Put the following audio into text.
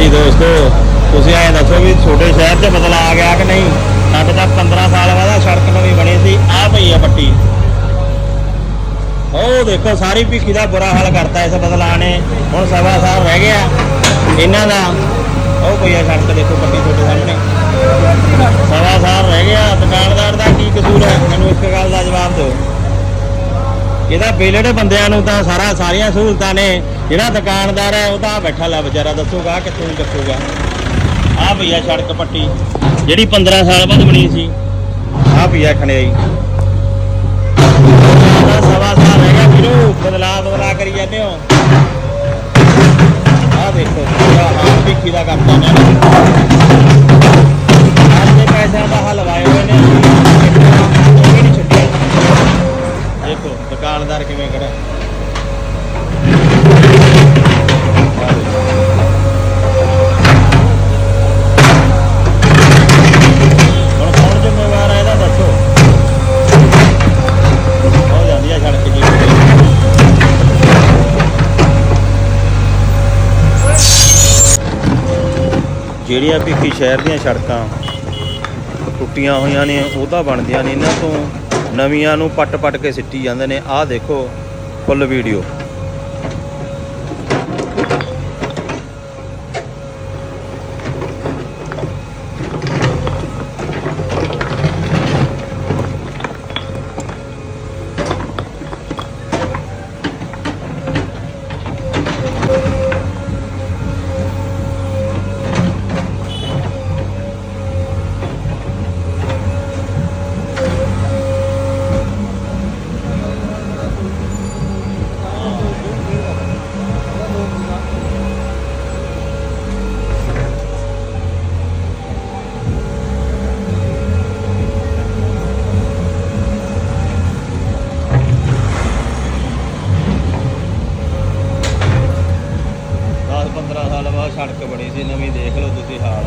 ਹਾਂਜੀ ਦੋਸਤੋ, ਤੁਸੀਂ ਐਂ ਦੱਸੋ ਵੀ ਛੋਟੇ ਸ਼ਹਿਰ 'ਚ ਬਦਲਾ ਆ ਗਿਆ ਕਿ ਨਹੀਂ? ਸਾਡੇ ਤਾਂ 15 ਸਾਲ ਬਾਅਦ ਸੜਕ ਨਵੀਂ ਬਣੀ ਸੀ ਆ ਪਈ ਆ ਪੱਟੀ। ਉਹ ਦੇਖੋ, ਸਾਰੀ ਭੀਖੀ ਦਾ ਬੁਰਾ ਹਾਲ ਕਰਤਾ ਇਸ ਬਦਲਾ ਨੇ। ਹੁਣ ਸਵਾ ਸਾਲ ਰਹਿ ਗਿਆ। ਇਹਨਾਂ ਦਾ ਉਹ ਪਈ ਆ ਸੜਕ ਦੇਖੋ, ਪੱਟੀ ਛੋਟੇ ਸਾਹਮਣੇ। ਸਵਾ ਸਾਲ ਰਹਿ ਗਿਆ। ਦੁਕਾਨਦਾਰ ਦਾ ਕੀ ਕਸੂਰ ਹੈ? ਮੈਨੂੰ ਇੱਕ ਗੱਲ ਦਾ ਜਵਾਬ ਦਿਓ। ਇਹਦਾ ਬੇਲੜੇ ਬੰਦਿਆਂ ਨੂੰ ਤਾਂ ਸਾਰਾ ਸਾਰੀਆਂ ਸਹੂਲਤਾਂ ਨੇ, ਜਿਹੜਾ ਦੁਕਾਨਦਾਰ ਹੈ ਉਹ ਤਾਂ ਬੈਠਾ ਲੈ ਵਿਚਾਰਾ, ਦੱਸੂਗਾ ਕਿੱਥੋਂ ਚੱਕੂਗਾ ਆਹ ਭਈਆ ਸੜਕ ਪੱਟੀ, ਜਿਹੜੀ 15 ਸਾਲ ਬਾਅਦ ਬਣੀ ਸੀ। ਆਹ ਭਈਆ ਖਣਿਆਈ। ਆਹ ਸਵਾ ਸਾਲ ਰਹਿ ਗਿਆ ਵੀਰੋ, ਬਦਲਾ ਬਦਲਾ ਕਰੀ ਜਾਂਦੇ ਹੋ। ਆਹ ਦੇਖੋ ਪੂਰਾ ਹਾਲ ਭਿੱਖੀ ਦਾ ਕਰਤਾ ਜਿਹੜੀਆਂ ਭਿੱਖੀ ਸ਼ਹਿਰ ਦੀਆਂ ਸੜਕਾਂ ਟੁੱਟੀਆਂ ਹੋਈਆਂ ਨੇ, ਉਹ ਤਾਂ ਬਣਦੀਆਂ ਨੇ। ਇਹਨਾਂ ਤੋਂ ਨਵੀਆਂ ਨੂੰ ਪੱਟ-ਪੱਟ ਕੇ ਸਿੱਟੀ ਜਾਂਦੇ ਨੇ। ਆਹ ਦੇਖੋ ਫੁੱਲ ਵੀਡੀਓ ਸੜਕ ਬਣੀ ਸੀ ਨਵੀਂ ਦੇਖ ਲਓ ਤੁਸੀਂ ਹਾਲ।